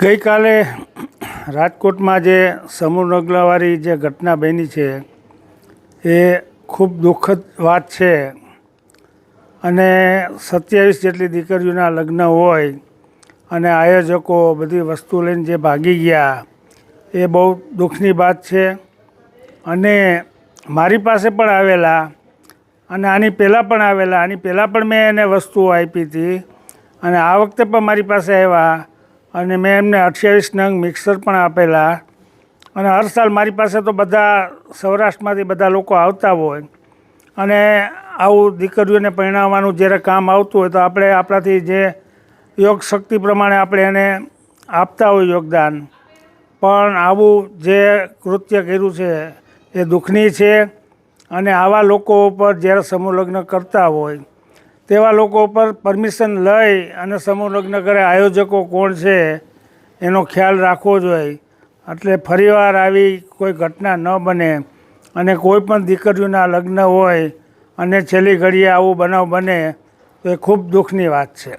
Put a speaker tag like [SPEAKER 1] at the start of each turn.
[SPEAKER 1] ગઈકાલે રાજકોટમાં જે સમૂહ નગલાવાળી જે ઘટના બની છે, એ ખૂબ દુઃખદ વાત છે. અને સત્યાવીસ જેટલી દીકરીઓના લગ્ન હોય અને આયોજકો બધી વસ્તુ લઈને જે ભાગી ગયા, એ બહુ દુઃખની વાત છે. અને મારી પાસે પણ આવેલા અને આની પહેલાં પણ આવેલા, આની પહેલાં પણ મેં એને વસ્તુઓ આપી હતી. અને આ વખતે પણ મારી પાસે આવ્યા અને મેં એમને અઠ્યાવીસ નંગ મિક્સર પણ આપેલા. અને હર સાલ મારી પાસે તો બધા સૌરાષ્ટ્રમાંથી બધા લોકો આવતા હોય. અને આવું દીકરીઓને પરિણાવવાનું જ્યારે કામ આવતું હોય તો આપણે આપણાથી જે યોગ શક્તિ પ્રમાણે આપણે એને આપતા હોય યોગદાન. પણ આવું જે કૃત્ય કર્યું છે એ દુઃખની છે. અને આવા લોકો ઉપર જ્યારે સમૂહ લગ્ન કરતા હોય તેવા લોકો પર પરમિશન લઈ અને સમૂહ લગ્ન કરે, આયોજકો કોણ છે એનો ખ્યાલ રાખવો જોઈએ. એટલે ફરીવાર આવી કોઈ ઘટના ન બને અને કોઈ પણ દીકરીઓના લગ્ન હોય અને છેલ્લી ઘડીએ આવું બનાવ બને, તો એ ખૂબ દુઃખની વાત છે.